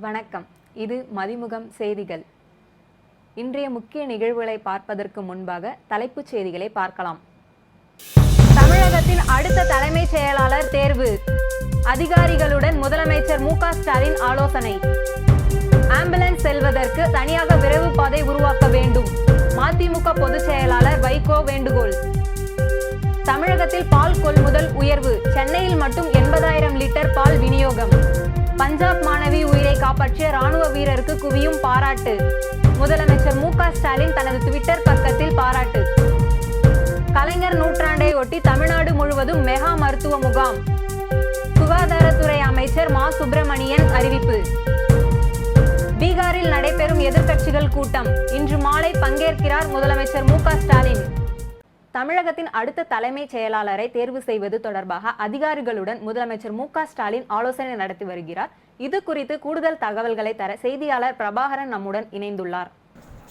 வணக்கம். இது மதிமுகம் செய்திகள். இன்றைய முக்கிய நிகழ்வுகளை பார்ப்பதற்கு முன்பாக தலைப்புச் செய்திகளை பார்க்கலாம். தமிழகத்தின் அடுத்த தலைமைச் செயலாளர் தேர்வு. அதிகாரிகளுடன் முதலமைச்சர் மு ஸ்டாலின் ஆலோசனை. ஆம்புலன்ஸ் செல்வதற்கு தனியாக விரைவு பாதை உருவாக்க வேண்டும். மதிமுக பொதுச் செயலாளர் வைகோ வேண்டுகோள். தமிழகத்தில் பால் கொள்முதல் உயர்வு. சென்னையில் மட்டும் எண்பதாயிரம் லிட்டர் பால் விநியோகம். பஞ்சாப் மாணவி உயிரை காப்பாற்றிய ராணுவ வீரருக்கு குவியும் பாராட்டு. முதலமைச்சர் மு க ஸ்டாலின் தனது ட்விட்டர் பக்கத்தில் பாராட்டு. கலைஞர் நூற்றாண்டை ஒட்டி தமிழ்நாடு முழுவதும் மெகா மருத்துவ முகாம். சுகாதாரத்துறை அமைச்சர் மா. சுப்பிரமணியன் அறிவிப்பு. பீகாரில் நடைபெறும் எதிர்க்கட்சிகள் கூட்டம். இன்று மாலை பங்கேற்கிறார் முதலமைச்சர் மு க ஸ்டாலின். தமிழகத்தின் அடுத்த தலைமைச் செயலாளரை தேர்வு செய்வது தொடர்பாக அதிகாரிகளுடன் முதலமைச்சர் மு க ஸ்டாலின் ஆலோசனை நடத்தி வருகிறார். இது குறித்து கூடுதல் தகவல்களை தர செய்தியாளர் பிரபாகரன் நம்முடன் இணைந்துள்ளார்.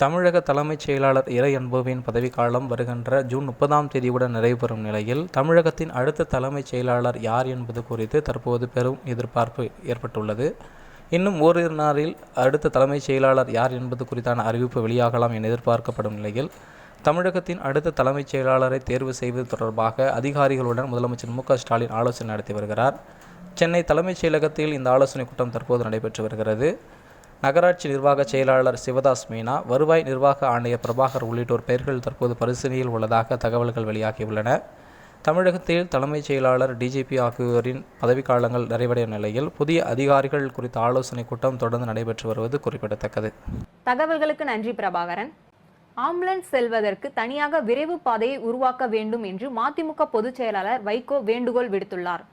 தமிழக தலைமைச் செயலாளர் இறை அன்புவின் பதவிக்காலம் வருகின்ற ஜூன் முப்பதாம் தேதியுடன் நிறைவுறும் நிலையில் தமிழகத்தின் அடுத்த தலைமைச் செயலாளர் யார் என்பது குறித்து தற்போது பெரும் எதிர்பார்ப்பு ஏற்பட்டுள்ளது. இன்னும் ஓரிரு நாளில் அடுத்த தலைமைச் செயலாளர் யார் என்பது குறித்தான அறிவிப்பு வெளியாகலாம் என எதிர்பார்க்கப்படும் நிலையில் தமிழகத்தின் அடுத்த தலைமைச் செயலாளரை தேர்வு செய்வது தொடர்பாக அதிகாரிகளுடன் முதலமைச்சர் மு ஸ்டாலின் ஆலோசனை நடத்தி வருகிறார். சென்னை தலைமைச் செயலகத்தில் இந்த ஆலோசனை கூட்டம் தற்போது நடைபெற்று வருகிறது. நகராட்சி நிர்வாக செயலாளர் சிவதாஸ் மீனா வருவாய் நிர்வாக ஆணையர் பிரபாகர் உள்ளிட்டோர் பெயர்கள் தற்போது பரிசீலனையில் உள்ளதாக தகவல்கள் வெளியாகியுள்ளன. தமிழகத்தில் தலைமைச் செயலாளர் டிஜிபி ஆகியோரின் பதவிக்காலங்கள் நிறைவடையும் நிலையில் புதிய அதிகாரிகள் குறித்த ஆலோசனை கூட்டம் தொடர்ந்து நடைபெற்று வருவது குறிப்பிடத்தக்கது. தகவல்களுக்கு நன்றி பிரபாகரன். ஆம்புலன்ஸ் செல்வதற்கு தனியாக விரைவு பாதையை உருவாக்க வேண்டும் என்று மதிமுக பொதுச் செயலாளர் வைகோ வேண்டுகோள் விடுத்துள்ளார்.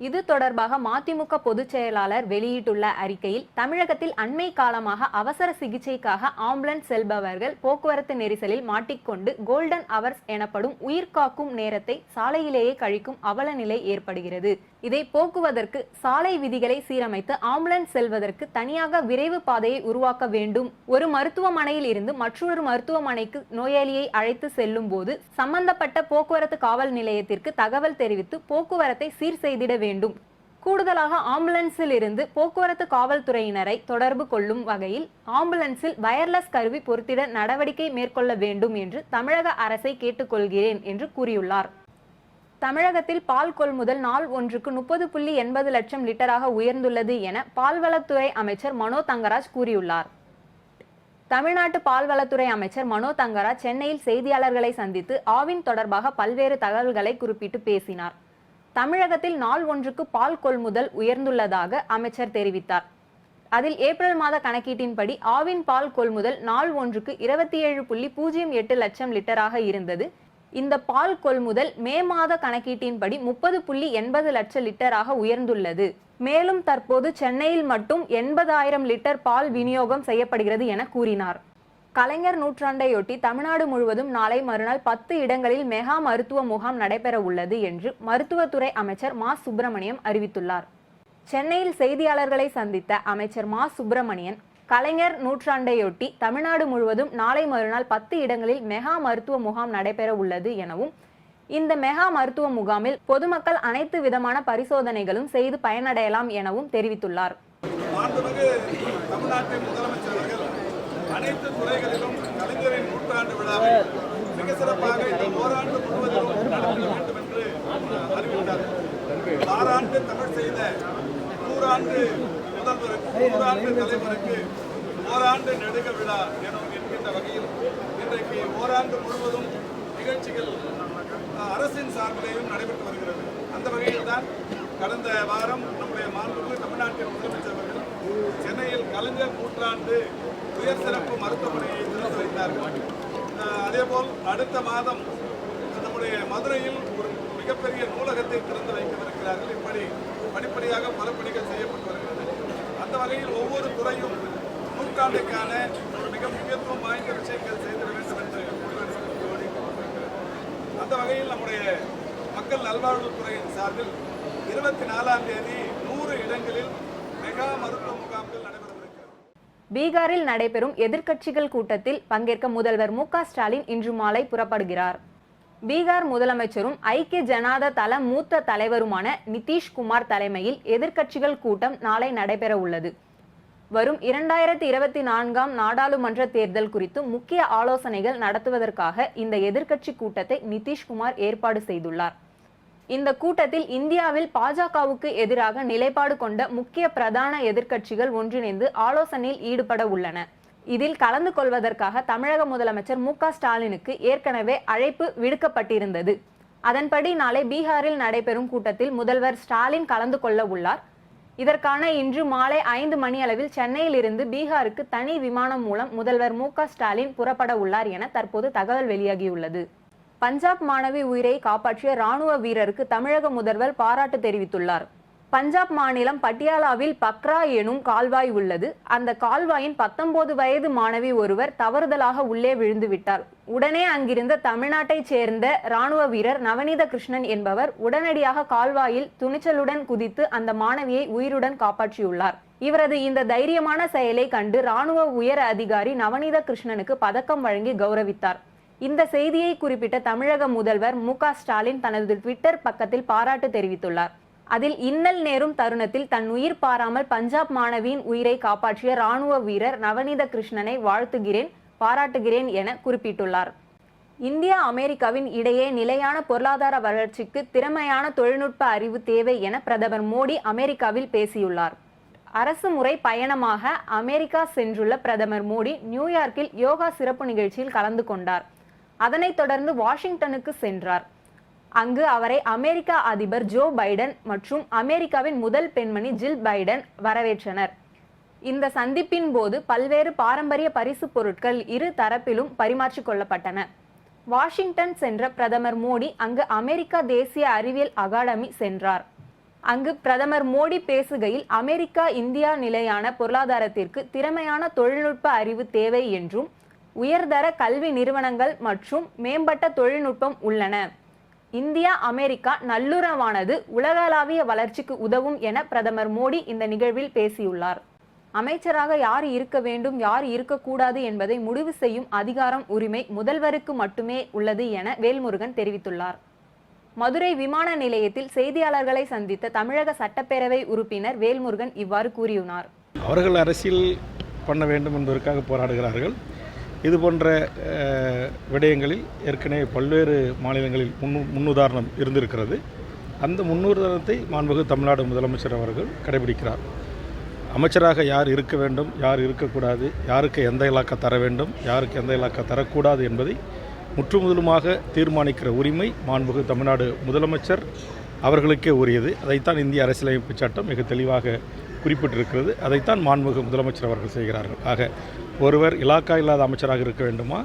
இது தொடர்பாக மதிமுக பொதுச் செயலாளர் வெளியிட்டுள்ள அறிக்கையில் தமிழகத்தில் அண்மை காலமாக அவசர சிகிச்சைக்காக ஆம்புலன்ஸ் செல்பவர்கள் போக்குவரத்து நெரிசலில் மாட்டிக்கொண்டு கோல்டன் அவர்ஸ் எனப்படும் உயிர் காக்கும் நேரத்தை சாலையிலேயே கழிக்கும் அவல நிலை ஏற்படுகிறது. இதை போக்குவதற்கு சாலை விதிகளை சீரமைத்து ஆம்புலன்ஸ் செல்வதற்கு தனியாக விரைவு பாதையை உருவாக்க வேண்டும். ஒரு மருத்துவமனையில் இருந்து மற்றொரு மருத்துவமனைக்கு நோயாளியை அழைத்து செல்லும் போது சம்பந்தப்பட்ட போக்குவரத்து காவல் நிலையத்திற்கு தகவல் தெரிவித்து போக்குவரத்தை சீர் செய்திட வேண்டும் கூடுதலாக ஆம்புலன்ஸில் இருந்து போக்குவரத்து காவல்துறையினரை தொடர்பு கொள்ளும் வகையில் ஆம்புலன்ஸில் வயர்லெஸ் கருவி பொருத்திட நடவடிக்கை மேற்கொள்ள வேண்டும் என்று தமிழக அரசை கேட்டுக்கொள்கிறேன் என்று கூறியுள்ளார். தமிழகத்தில் பால் கொள்முதல் நாள் ஒன்றுக்கு முப்பது புள்ளி எண்பது லட்சம் லிட்டராக உயர்ந்துள்ளது என பால்வளத்துறை அமைச்சர் மனோ தங்கராஜ் கூறியுள்ளார். தமிழ்நாட்டு பால்வளத்துறை அமைச்சர் மனோ தங்கராஜ் சென்னையில் செய்தியாளர்களை சந்தித்து ஆவின் தொடர்பாக பல்வேறு தகவல்களை குறிப்பிட்டு பேசினார். தமிழகத்தில் நாள் ஒன்றுக்கு பால் கொள்முதல் உயர்ந்துள்ளதாக அமைச்சர் தெரிவித்தார். அதில் ஏப்ரல் மாத கணக்கீட்டின்படி ஆவின் பால் கொள்முதல் நாள் ஒன்றுக்கு இருபத்தி ஏழு புள்ளி பூஜ்ஜியம் எட்டு லட்சம் லிட்டராக இருந்தது. இந்த பால் கொள்முதல் மே மாத கணக்கீட்டின்படி முப்பது புள்ளி எண்பது லட்சம் லிட்டராக உயர்ந்துள்ளது. மேலும் தற்போது சென்னையில் மட்டும் எண்பதாயிரம் லிட்டர் பால் விநியோகம் செய்யப்படுகிறது என கூறினார். கலைஞர் நூற்றாண்டையொட்டி தமிழ்நாடு முழுவதும் நாளை மறுநாள் பத்து இடங்களில் மெகா மருத்துவ முகாம் நடைபெற உள்ளது என்று மருத்துவத்துறை அமைச்சர் மா. சுப்பிரமணியம் அறிவித்துள்ளார். சென்னையில் செய்தியாளர்களை சந்தித்த அமைச்சர் மா. சுப்பிரமணியன் கலைஞர் நூற்றாண்டையொட்டி தமிழ்நாடு முழுவதும் நாளை மறுநாள் பத்து இடங்களில் மெகா மருத்துவ முகாம் நடைபெற உள்ளது எனவும் இந்த மெகா மருத்துவ முகாமில் பொதுமக்கள் அனைத்து விதமான பரிசோதனைகளும் செய்து பயனடையலாம் எனவும் தெரிவித்துள்ளார். தமிழ்நாட்டின் முதலமைச்சர் அவர்கள் அனைத்து துறைகளிலும் கலைஞரின் நூற்றாண்டு விழாவை மிக சிறப்பாக இந்த ஓராண்டு முழுவதிலும் நடத்த வேண்டும் என்று அறிவித்தார். ஆறாண்டு தமிழ் செய்த நூறாண்டு முதல்வருக்கு நூறாண்டு தலைவருக்கு ஓராண்டு நெடுக விழா எனும் என்கின்ற வகையில் இன்றைக்கு ஓராண்டு முழுவதும் நிகழ்ச்சிகள் அரசின் சார்பிலேயும் நடைபெற்று வருகிறது. அந்த வகையில் தான் கடந்த வாரம் நம்முடைய மாண்புமிகு தமிழ்நாட்டின் முதலமைச்சர் அவர்கள் சென்னையில் கலைஞர் நூற்றாண்டு உயர் சிறப்பு மருத்துவமனையை திறந்து வைத்தார்கள். அதேபோல் அடுத்த மாதம் நம்முடைய மதுரையில் ஒரு மிகப்பெரிய நூலகத்தை திறந்து வைக்கவிருக்கிறார்கள். இப்படி படிப்படியாக பல பணிகள் செய்யப்பட்டு வருகிறது. அந்த வகையில் ஒவ்வொரு துறையும் நூற்றாண்டுக்கான ஒரு மிக முக்கியத்துவம் வாய்ந்த விஷயங்கள் செய்திட வேண்டும் என்று அந்த வகையில் நம்முடைய மக்கள் நல்வாழ்வுத்துறையின் சார்பில் இருபத்தி நாலாம் தேதி நூறு இடங்களில் மெகா மருத்துவ முகாம்கள் நடைபெறும் பீகாரில் நடைபெறும் எதிர்க்கட்சிகள் கூட்டத்தில் பங்கேற்க முதல்வர் மு க ஸ்டாலின் இன்று மாலை புறப்படுகிறார். பீகார் முதலமைச்சரும் ஐக்கிய ஜனாதா தள மூத்த தலைவருமான நிதிஷ்குமார் தலைமையில் எதிர்க்கட்சிகள் கூட்டம் நாளை நடைபெற உள்ளது. வரும் இரண்டாயிரத்தி இருபத்தி நான்காம் நாடாளுமன்ற தேர்தல் குறித்து முக்கிய ஆலோசனைகள் நடத்துவதற்காக இந்த எதிர்க்கட்சி கூட்டத்தை நிதிஷ்குமார் ஏற்பாடு செய்துள்ளார். இந்த கூட்டத்தில் இந்தியாவில் பாஜகவுக்கு எதிராக நிலைப்பாடு கொண்ட முக்கிய பிரதான எதிர்க்கட்சிகள் ஒன்றிணைந்து ஆலோசனையில் ஈடுபட உள்ளன. இதில் கலந்து கொள்வதற்காக தமிழக முதலமைச்சர் மு ஸ்டாலினுக்கு ஏற்கனவே அழைப்பு விடுக்கப்பட்டிருந்தது. அதன்படி நாளை பீகாரில் நடைபெறும் கூட்டத்தில் முதல்வர் ஸ்டாலின் கலந்து கொள்ள உள்ளார். இதற்கான இன்று மாலை ஐந்து மணி அளவில் சென்னையிலிருந்து பீகாருக்கு தனி விமானம் மூலம் முதல்வர் மு ஸ்டாலின் புறப்பட உள்ளார் என தற்போது தகவல் வெளியாகியுள்ளது. பஞ்சாப் மாணவி உயிரை காப்பாற்றிய ராணுவ வீரருக்கு தமிழக முதல்வர் பாராட்டு தெரிவித்துள்ளார். பஞ்சாப் மாநிலம் பட்டியாலாவில் பக்ரா எனும் கால்வாய் உள்ளது. அந்த கால்வாயின் பத்தொன்பது வயது மாணவி ஒருவர் தவறுதலாக உள்ளே விழுந்து விட்டார் உடனே அங்கிருந்த தமிழ்நாட்டைச் சேர்ந்த ராணுவ வீரர் நவநீத கிருஷ்ணன் என்பவர் உடனடியாக கால்வாயில் துணிச்சலுடன் குதித்து அந்த மாணவியை உயிருடன் காப்பாற்றியுள்ளார். இவரது இந்த தைரியமான செயலை கண்டு ராணுவ உயர் அதிகாரி நவநீத கிருஷ்ணனுக்கு பதக்கம் வழங்கி கௌரவித்தார். இந்த செய்தியை குறிப்பிட்ட தமிழக முதல்வர் மு ஸ்டாலின் தனது ட்விட்டர் பக்கத்தில் பாராட்டு தெரிவித்துள்ளார். அதில் இன்னல் நேரும் தருணத்தில் தன் உயிர் பாராமல் பஞ்சாப் மாணவியின் உயிரை காப்பாற்றிய ராணுவ வீரர் நவநீத கிருஷ்ணனை வாழ்த்துகிறேன் பாராட்டுகிறேன் என குறிப்பிட்டுள்ளார். இந்தியா அமெரிக்காவின் இடையே நிலையான பொருளாதார வளர்ச்சிக்கு திறமையான தொழில்நுட்ப அறிவு தேவை என பிரதமர் மோடி அமெரிக்காவில் பேசியுள்ளார். அரசு முறை பயணமாக அமெரிக்கா சென்றுள்ள பிரதமர் மோடி நியூயார்க்கில் யோகா சிறப்பு நிகழ்ச்சியில் கலந்து கொண்டார். அதனைத் தொடர்ந்து வாஷிங்டனுக்கு சென்றார். அங்கு அவரை அமெரிக்க அதிபர் ஜோ பைடன் மற்றும் அமெரிக்காவின் முதல் பெண்மணி ஜில் பைடன் வரவேற்றனர். இந்த சந்திப்பின் போது பல்வேறு பாரம்பரிய பரிசு பொருட்கள் இரு தரப்பிலும் பரிமாற்றிக் கொள்ளப்பட்டன. வாஷிங்டன் சென்ற பிரதமர் மோடி அங்கு அமெரிக்கா தேசிய அறிவியல் அகாடமி சென்றார். அங்கு பிரதமர் மோடி பேசுகையில் அமெரிக்கா இந்தியா நிலையான பொருளாதாரத்திற்கு திறமையான தொழில்நுட்ப அறிவு தேவை என்றும் உயர்தர கல்வி நிறுவனங்கள் மற்றும் மேம்பட்ட தொழில்நுட்பம் உள்ளன. இந்தியா அமெரிக்கா நல்லுறவானது உலகளாவிய வளர்ச்சிக்கு உதவும் என பிரதமர் மோடி இந்த நிகழ்வில் பேசியுள்ளார். அமைச்சராக யார் இருக்க வேண்டும் யார் இருக்கக்கூடாது என்பதை முடிவு செய்யும் அதிகாரம் உரிமை முதல்வருக்கு மட்டுமே உள்ளது என வேல்முருகன் தெரிவித்துள்ளார். மதுரை விமான நிலையத்தில் செய்தியாளர்களை சந்தித்த தமிழக சட்டப்பேரவை உறுப்பினர் வேல்முருகன் இவ்வாறு கூறியுள்ளார் அவர்கள் அரசியல் பண்ண வேண்டும் என்பதற்காக போராடுகிறார்கள். இது போன்ற விடயங்களில் ஏற்கனவே பல்வேறு மாநிலங்களில் முன்னு முன்னுதாரணம் இருந்திருக்கிறது. அந்த முன்னுதாரணத்தை மாண்புகு தமிழ்நாடு முதலமைச்சர் அவர்கள் கடைபிடிக்கிறார். அமைச்சராக யார் இருக்க வேண்டும் யார் இருக்கக்கூடாது யாருக்கு எந்த இலாக்கா தர வேண்டும் யாருக்கு எந்த இலாக்கா தரக்கூடாது என்பதை முற்றுமுதலுமாக தீர்மானிக்கிற உரிமை மாண்புகு தமிழ்நாடு முதலமைச்சர் அவர்களுக்கே உரியது. அதைத்தான் இந்திய அரசியலமைப்பு சட்டம் மிக தெளிவாக குறிப்பிட்டிருக்கிறது. அதைத்தான் மாண்புமிகு முதலமைச்சர் அவர்கள் செய்கிறார்கள். ஆக ஒருவர் இலாக்கா இல்லாத அமைச்சராக இருக்க வேண்டுமா?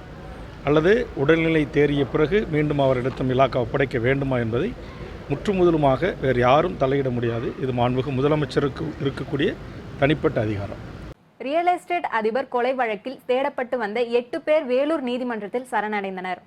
அல்லது உடல்நிலை தேறிய பிறகு மீண்டும் அவரிடத்தும் இலாக்கா ஒப்படைக்க வேண்டுமா என்பதை முற்றுமுதலுமாக வேறு யாரும் தலையிட முடியாது. இது மாண்புமிகு முதலமைச்சருக்கு இருக்கக்கூடிய தனிப்பட்ட அதிகாரம். ரியல் எஸ்டேட் அதிபர் கொலை வழக்கில் தேடப்பட்டு வந்த எட்டு பேர் வேலூர் நீதிமன்றத்தில் சரணடைந்தனர்.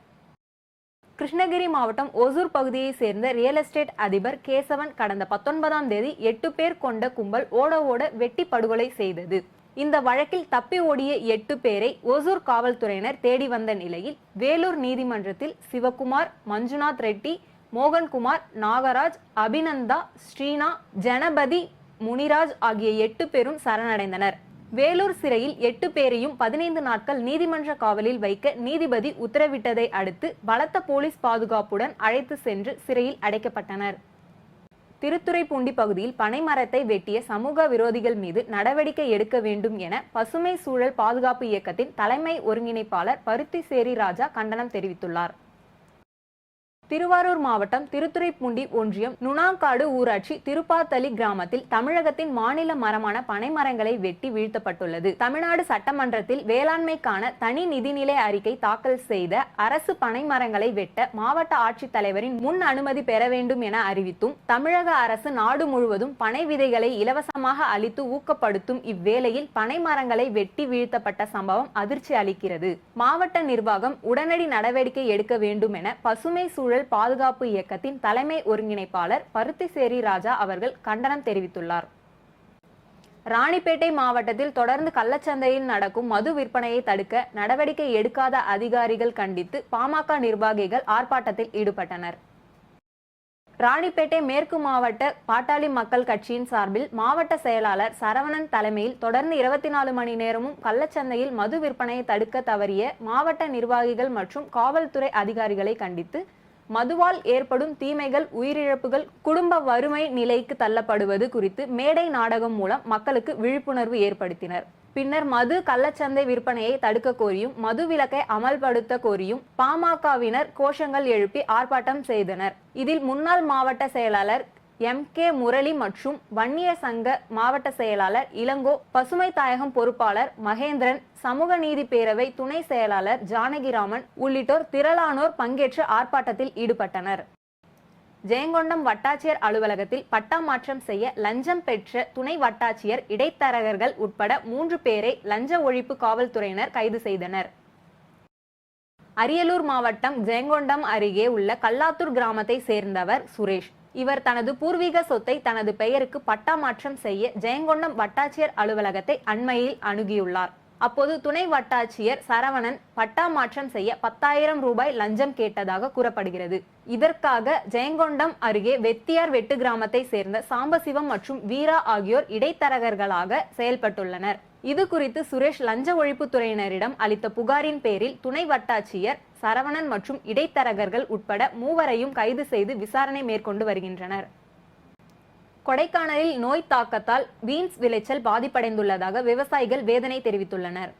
கிருஷ்ணகிரி மாவட்டம் ஒசூர் பகுதியைச் சேர்ந்த ரியல் எஸ்டேட் அதிபர் கேசவன் கடந்த பத்தொன்பதாம் தேதி எட்டு பேர் கொண்ட கும்பல் ஓட ஓட வெட்டி படுகொலை செய்தது. இந்த வழக்கில் தப்பி ஓடிய எட்டு பேரை ஒசூர் காவல்துறையினர் தேடி வந்த நிலையில் வேலூர் நீதிமன்றத்தில் சிவகுமார் மஞ்சுநாத் ரெட்டி மோகன்குமார் நாகராஜ் அபிநந்தா ஸ்ரீனா ஜனபதி முனிராஜ் ஆகிய எட்டு பேரும் சரணடைந்தனர். வேலூர் சிறையில் எட்டு பேரையும் பதினைந்து நாட்கள் நீதிமன்ற காவலில் வைக்க நீதிபதி உத்தரவிட்டதை அடுத்து பலத்த போலீஸ் பாதுகாப்புடன் அழைத்து சென்று சிறையில் அடைக்கப்பட்டனர். திருத்துறைப்பூண்டி பகுதியில் பனைமரத்தை வெட்டிய சமூக விரோதிகள் மீது நடவடிக்கை எடுக்க வேண்டும் என பசுமை சூழல் பாதுகாப்பு இயக்கத்தின் தலைமை ஒருங்கிணைப்பாளர் பருத்திசேரி ராஜா கண்டனம் தெரிவித்துள்ளார். திருவாரூர் மாவட்டம் திருத்துறைப்பூண்டி ஒன்றியம் நுணாங்காடு ஊராட்சி திருப்பாத்தலி கிராமத்தில் தமிழகத்தின் மாநில மரமான பனைமரங்களை வெட்டி வீழ்த்தப்பட்டுள்ளது. தமிழ்நாடு சட்டமன்றத்தில் வேளாண்மைக்கான தனி நிதிநிலை அறிக்கை தாக்கல் செய்த அரசு பனைமரங்களை வெட்ட மாவட்ட ஆட்சித்தலைவரின் முன் அனுமதி பெற வேண்டும் என அறிவித்தும் தமிழக அரசு நாடு முழுவதும் பனை விதைகளை இலவசமாக அளித்து ஊக்கப்படுத்தும் இவ்வேளையில் பனைமரங்களை வெட்டி வீழ்த்தப்பட்ட சம்பவம் அதிர்ச்சி அளிக்கிறது மாவட்ட நிர்வாகம் உடனடி நடவடிக்கை எடுக்க வேண்டும் என பசுமை சூழல் பாதுகாப்பு இயக்கத்தின் தலைமை ஒருங்கிணைப்பாளர் பருத்திசேரி ராஜா அவர்கள் கண்டனம் தெரிவித்துள்ளார். ராணிப்பேட்டை மாவட்டத்தில் தொடர்ந்து கள்ளச்சந்தையில் நடக்கும் மது விற்பனையை தடுக்க நடவடிக்கை எடுக்காத அதிகாரிகள் கண்டித்து பாமக நிர்வாகிகள் ஆர்ப்பாட்டத்தில் ஈடுபட்டனர். ராணிப்பேட்டை மேற்கு மாவட்ட பாட்டாளி மக்கள் கட்சியின் சார்பில் மாவட்ட செயலாளர் சரவணன் தலைமையில் தொடர்ந்து இருபத்தி நாலு மணி நேரமும் கள்ளச்சந்தையில் மது விற்பனையை தடுக்க தவறிய மாவட்ட நிர்வாகிகள் மற்றும் காவல்துறை அதிகாரிகளை கண்டித்து மதுவால் ஏற்படும் தீமைகள் உயிரிழப்புகள் குடும்ப வறுமை நிலைக்கு தள்ளப்படுவது குறித்து மேடை நாடகம் மூலம் மக்களுக்கு விழிப்புணர்வு ஏற்படுத்தினர். பின்னர் மது கள்ளச்சந்தை விற்பனையை தடுக்க கோரியும் மது விலக்கை அமல்படுத்த கோரியும் பாமகவினர் கோஷங்கள் எழுப்பி ஆர்ப்பாட்டம் செய்தனர். இதில் முன்னாள் மாவட்ட செயலாளர் எம் கே முரளி மற்றும் வன்னியர் சங்க மாவட்ட செயலாளர் இளங்கோ பசுமை தாயகம் பொறுப்பாளர் மகேந்திரன் சமூக நீதி பேரவை துணை செயலாளர் ஜானகிராமன் உள்ளிட்டோர் திரளானோர் பங்கேற்று ஆர்ப்பாட்டத்தில் ஈடுபட்டனர். ஜெயங்கொண்டம் வட்டாட்சியர் அலுவலகத்தில் பட்டா மாற்றம் செய்ய லஞ்சம் பெற்ற துணை வட்டாட்சியர் இடைத்தரகர்கள் உட்பட மூன்று பேரை லஞ்ச ஒழிப்பு காவல்துறையினர் கைது செய்தனர். அரியலூர் மாவட்டம் ஜெயங்கொண்டம் அருகே உள்ள கல்லாத்தூர் கிராமத்தை சேர்ந்தவர் சுரேஷ். இவர் தனது பூர்வீக சொத்தை தனது பெயருக்கு பட்டா மாற்றம் செய்ய ஜெயங்கொண்டம் வட்டாட்சியர் அலுவலகத்தை அண்மையில் அணுகியுள்ளார். அப்போது துணை வட்டாட்சியர் சரவணன் பட்டா மாற்றம் செய்ய பத்தாயிரம் ரூபாய் லஞ்சம் கேட்டதாக கூறப்படுகிறது. இதற்காக ஜெயங்கொண்டம் அருகே வெத்தியார் வெட்டு கிராமத்தை சேர்ந்த சாம்பசிவம் மற்றும் வீரா ஆகியோர் இடைத்தரகர்களாக செயல்பட்டுள்ளனர். இது குறித்து சுரேஷ் லஞ்ச ஒழிப்புத் துறையினரிடம் அளித்த புகாரின் பேரில் துணை வட்டாட்சியர் சரவணன் மற்றும் இடைத்தரகர்கள் உட்பட மூவரையும் கைது செய்து விசாரணை மேற்கொண்டு வருகின்றனர். கொடைக்கானலில் நோய் தாக்கத்தால் பீன்ஸ் விளைச்சல் பாதிப்படைந்துள்ளதாக விவசாயிகள் வேதனை தெரிவித்துள்ளனர்.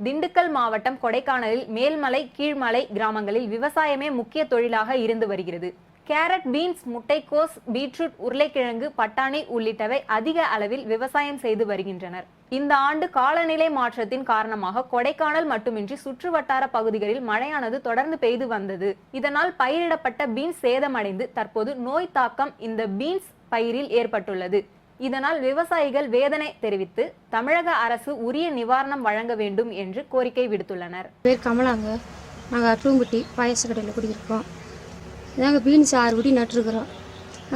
திண்டுக்கல் மாவட்டம் கொடைக்கானலில் மேல்மலை கீழ்மலை கிராமங்களில் விவசாயமே முக்கிய தொழிலாக இருந்து வருகிறது. கேரட் பீன்ஸ் முட்டைக்கோஸ் பீட்ரூட் உருளைக்கிழங்கு பட்டாணி உள்ளிட்டவை அதிக அளவில் விவசாயம் செய்து வருகின்றனர். இந்த ஆண்டு காலநிலை மாற்றத்தின் காரணமாக கொடைக்கானல் மட்டுமின்றி சுற்று வட்டார பகுதிகளில் மழையானது தொடர்ந்து பெய்து வந்தது. இதனால் பயிரிடப்பட்ட பீன்ஸ் சேதமடைந்து தற்போது நோய் தாக்கம் இந்த பீன்ஸ் பயிரில் ஏற்பட்டுள்ளது. இதனால் விவசாயிகள் வேதனை தெரிவித்து தமிழக அரசு உரிய நிவாரணம் வழங்க வேண்டும் என்று கோரிக்கை விடுத்துள்ளனர். பேர் கமலாங்க நாங்கள் அட்டுவம்பட்டி பாயச கடையில் குடியிருக்கோம். இதாங்க பீன்ஸ் ஆறு குடி நட்டுருக்குறோம்.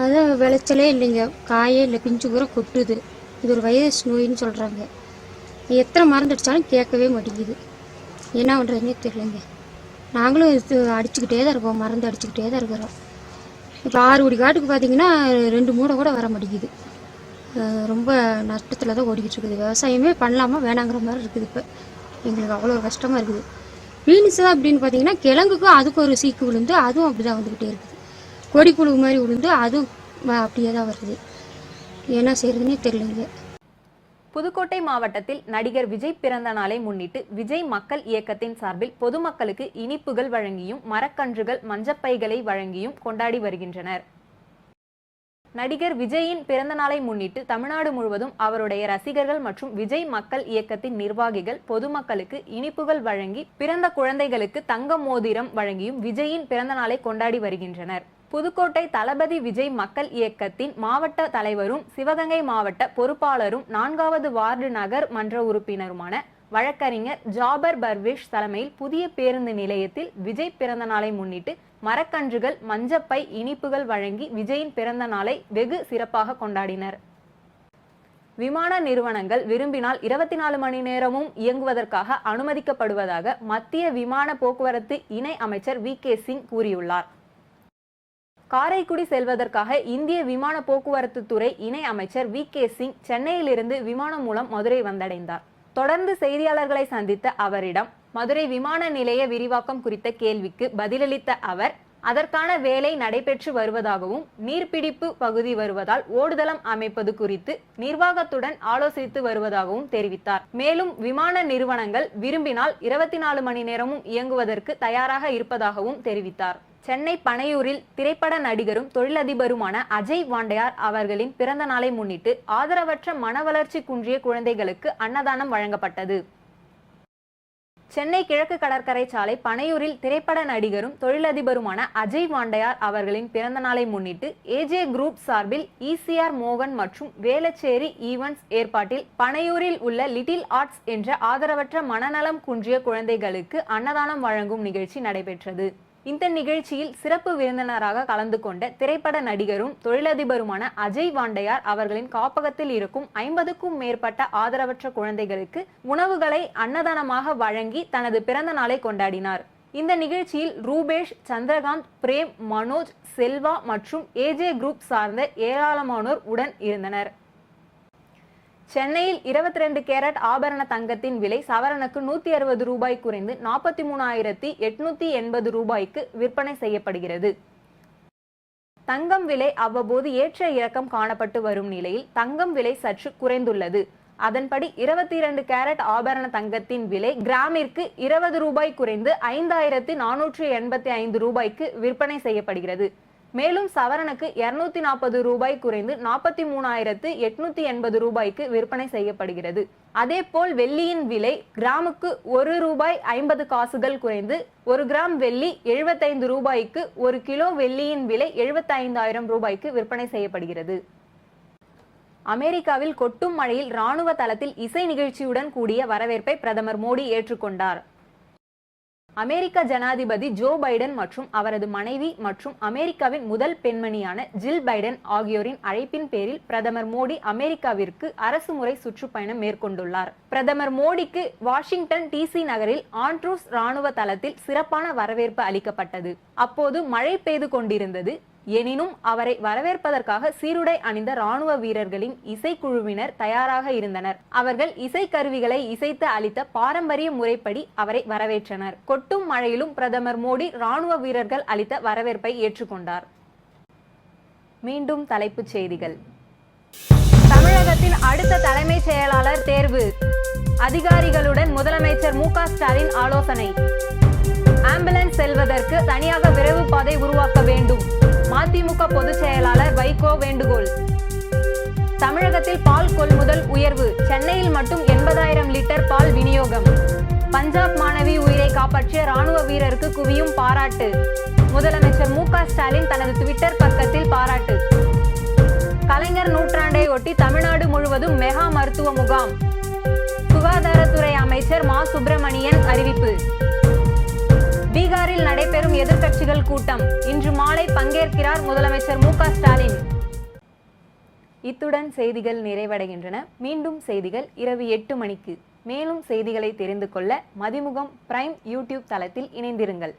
அதுதான் விளைச்சலே இல்லைங்க. காயே இல்லை. பிஞ்சு கூட கொட்டுது. இது ஒரு வைரஸ் நோயின்னு சொல்கிறாங்க எத்தனை மருந்து அடித்தாலும் கேட்கவே மாட்டேங்குது. என்ன பண்ணுறதுனே தெரியலைங்க. நாங்களும் இது அடிச்சுக்கிட்டே தான் இருக்கோம். மருந்து அடிச்சுக்கிட்டே தான் இருக்கிறோம். இப்போ ஆறு குடி காட்டுக்கு பார்த்தீங்கன்னா ரெண்டு மூடை கூட வர மாட்டேங்குது. ரொம்ப நஷ்டத்தில் தான் ஓடிக்கிட்டு இருக்குது. விவசாயமே பண்ணலாமா வேணாங்கிற மாதிரி இருக்குது இப்போ. எங்களுக்கு அவ்வளோ கஷ்டமாக இருக்குது. பீன்ஸ் அப்படின்னு பார்த்தீங்கன்னா கிழங்குக்கும் அதுக்கு ஒரு சீக்கு விழுந்து அதுவும் அப்படி தான் வந்துக்கிட்டே இருக்குது. கொடி புழு மாதிரி விழுந்து அதுவும் வ- அப்படியே தான் வருது. என்ன செய்யறதுன்னே தெரியலங்க புதுக்கோட்டை மாவட்டத்தில் நடிகர் விஜய் பிறந்த நாளை முன்னிட்டு விஜய் மக்கள் இயக்கத்தின் சார்பில் பொதுமக்களுக்கு இனிப்புகள் வழங்கியும் மரக்கன்றுகள் மஞ்சப்பைகளை வழங்கியும் கொண்டாடி வருகின்றனர். நடிகர் விஜயின் பிறந்த நாளை முன்னிட்டு தமிழ்நாடு முழுவதும் அவருடைய ரசிகர்கள் மற்றும் விஜய் மக்கள் இயக்கத்தின் நிர்வாகிகள் பொதுமக்களுக்கு இனிப்புகள் வழங்கி பிறந்த குழந்தைகளுக்கு தங்க மோதிரம் வழங்கியும் விஜயின் பிறந்த நாளை கொண்டாடி வருகின்றனர். புதுக்கோட்டை தளபதி விஜய் மக்கள் இயக்கத்தின் மாவட்ட தலைவரும் சிவகங்கை மாவட்ட பொறுப்பாளரும் நான்காவது வார்டு நகர் மன்ற உறுப்பினருமான வழக்கறிஞர் ஜாபர் பர்வேஷ் தலைமையில் புதிய பேருந்து நிலையத்தில் விஜய் பிறந்த நாளை முன்னிட்டு மரக்கன்றுகள் மஞ்சப்பை இனிப்புகள் வழங்கி விஜயின் பிறந்த நாளை வெகு சிறப்பாக கொண்டாடினர். விமான நிறுவனங்கள் விரும்பினால் இருபத்தி நாலு மணி நேரமும் இயங்குவதற்காக அனுமதிக்கப்படுவதாக மத்திய விமான போக்குவரத்து இணை அமைச்சர் வி. கே. சிங் கூறியுள்ளார். காரைக்குடி செல்வதற்காக இந்திய விமான போக்குவரத்து துறை இணை அமைச்சர் வி. கே. சிங் சென்னையிலிருந்து விமானம் மூலம் மதுரை வந்தடைந்தார். தொடர்ந்து செய்தியாளர்களை சந்தித்த அவரிடம் மதுரை விமான நிலைய விரிவாக்கம் குறித்த கேள்விக்கு பதிலளித்த அவர் அதற்கான வேலை நடைபெற்று வருவதாகவும் நீர்பிடிப்பு பகுதி வருவதால் ஓடுதளம் அமைப்பது குறித்து நிர்வாகத்துடன் ஆலோசித்து வருவதாகவும் தெரிவித்தார். மேலும் விமான நிறுவனங்கள் விரும்பினால் இருபத்தி நாலு மணி நேரமும் இயங்குவதற்கு தயாராக இருப்பதாகவும் தெரிவித்தார். சென்னை பனையூரில் திரைப்பட நடிகரும் தொழிலதிபருமான அஜய் வாண்டையார் அவர்களின் பிறந்த நாளை முன்னிட்டு ஆதரவற்ற மனவளர்ச்சி குன்றிய குழந்தைகளுக்கு அன்னதானம் வழங்கப்பட்டது. சென்னை கிழக்கு கடற்கரை சாலை பனையூரில் திரைப்பட நடிகரும் தொழிலதிபருமான அஜய் வாண்டையார் அவர்களின் பிறந்த நாளை முன்னிட்டு ஏஜே குரூப் சார்பில் இசிஆர் மோகன் மற்றும் வேலச்சேரி ஈவென்ட்ஸ் ஏற்பாட்டில் பனையூரில் உள்ள லிட்டில் ஆர்ட்ஸ் என்ற ஆதரவற்ற மனநலம் குன்றிய குழந்தைகளுக்கு அன்னதானம் வழங்கும் நிகழ்ச்சி நடைபெற்றது. இந்த நிகழ்ச்சியில் சிறப்பு விருந்தினராக கலந்து கொண்ட திரைப்பட நடிகரும் தொழிலதிபருமான அஜய் வாண்டையார் அவர்களின் காப்பகத்தில் இருக்கும் ஐம்பதுக்கும் மேற்பட்ட ஆதரவற்ற குழந்தைகளுக்கு உணவுகளை அன்னதானமாக வழங்கி தனது பிறந்த நாளை கொண்டாடினார். இந்த நிகழ்ச்சியில் ரூபேஷ் சந்திரகாந்த் பிரேம் மனோஜ் செல்வா மற்றும் ஏஜே குரூப் சார்ந்த ஏராளமானோர் உடன் இருந்தனர். சென்னையில் இருபத்தி ரெண்டு கேரட் ஆபரண தங்கத்தின் விலை சவரனுக்கு நூத்தி அறுபது ரூபாய் குறைந்து நாற்பத்தி மூணாயிரத்தி எட்நூத்தி எண்பது ரூபாய்க்கு விற்பனை செய்யப்படுகிறது. தங்கம் விலை அவ்வப்போது ஏற்ற இறக்கம் காணப்பட்டு வரும் நிலையில் தங்கம் விலை சற்று குறைந்துள்ளது. அதன்படி இருபத்தி இரண்டு கேரட் ஆபரண தங்கத்தின் விலை கிராமிற்கு இருபது ரூபாய் குறைந்து ஐந்தாயிரத்தி நானூற்றி எண்பத்தி ஐந்து ரூபாய்க்கு விற்பனை செய்யப்படுகிறது. மேலும் சவரனுக்கு இருநூத்தி நாற்பது ரூபாய் குறைந்து நாற்பத்தி மூணாயிரத்து எட்நூத்தி எண்பது ரூபாய்க்கு விற்பனை செய்யப்படுகிறது. அதேபோல் வெள்ளியின் விலை கிராமுக்கு ஒரு ரூபாய் ஐம்பது காசுகள் குறைந்து ஒரு கிராம் வெள்ளி எழுபத்தைந்து ரூபாய்க்கு ஒரு கிலோ வெள்ளியின் விலை எழுபத்தைந்தாயிரம் ரூபாய்க்கு விற்பனை செய்யப்படுகிறது. அமெரிக்காவில் கொட்டும் மழையில் ராணுவ தளத்தில் இசை நிகழ்ச்சியுடன் கூடிய வரவேற்பை பிரதமர் மோடி ஏற்றுக்கொண்டார். அமெரிக்க ஜனாதிபதி ஜோ பைடன் மற்றும் அவரது மனைவி மற்றும் அமெரிக்காவின் முதல் பெண்மணியான ஜில் பைடன் ஆகியோரின் அழைப்பின் பேரில் பிரதமர் மோடி அமெரிக்காவிற்கு அரசுமுறை சுற்றுப்பயணம் மேற்கொண்டுள்ளார். பிரதமர் மோடிக்கு வாஷிங்டன் டிசி நகரில் ஆண்ட்ரூஸ் ராணுவ தளத்தில் சிறப்பான வரவேற்பு அளிக்கப்பட்டது. அப்போது மழை பெய்து கொண்டிருந்தது. எனினும் அவரை வரவேற்பதற்காக சீருடை அணிந்த ராணுவ வீரர்களின் இசைக்குழுவினர் தயாராக இருந்தனர். அவர்கள் இசைக்கருவிகளை இசைத்து அளித்த பாரம்பரிய முறைப்படி அவரை வரவேற்றனர். கொட்டும் மழையிலும் பிரதமர் மோடி ராணுவ வீரர்கள் அளித்த வரவேற்பை ஏற்றுக்கொண்டார். மீண்டும் தலைப்புச் செய்திகள். தமிழகத்தின் அடுத்த தலைமைச் செயலாளர் தேர்வு. அதிகாரிகளுடன் முதலமைச்சர் மு ஸ்டாலின் ஆலோசனை. ஆம்புலன்ஸ் செல்வதற்கு தனியாக விரைவு பாதை உருவாக்க வேண்டும். மதிமுக பொதுச் செயலாளர் வைகோ வேண்டுகோள். தமிழகத்தில் பால் கொள்முதல் உயர்வு சென்னையில் மட்டும் எண்பதாயிரம் லிட்டர் பால் விநியோகம். பஞ்சாப் மாணவி உயிரை காப்பாற்றிய ராணுவ வீரருக்கு குவியும் பாராட்டு. முதலமைச்சர் மு ஸ்டாலின் தனது ட்விட்டர் பக்கத்தில் பாராட்டு. கலைஞர் நூற்றாண்டை ஒட்டி தமிழ்நாடு முழுவதும் மெகா மருத்துவ முகாம். சுகாதாரத்துறை அமைச்சர் மா. சுப்பிரமணியன் அறிவிப்பு. பீகாரில் நடைபெறும் எதிர்க்கட்சிகள் கூட்டம். இன்று மாலை பங்கேற்கிறார் முதலமைச்சர் மு ஸ்டாலின். இத்துடன் செய்திகள் நிறைவடைகின்றன. மீண்டும் செய்திகள் இரவு எட்டு மணிக்கு. மேலும் செய்திகளை தெரிந்து கொள்ள மதிமுகம் பிரைம் யூடியூப் தளத்தில் இணைந்திருங்கள்.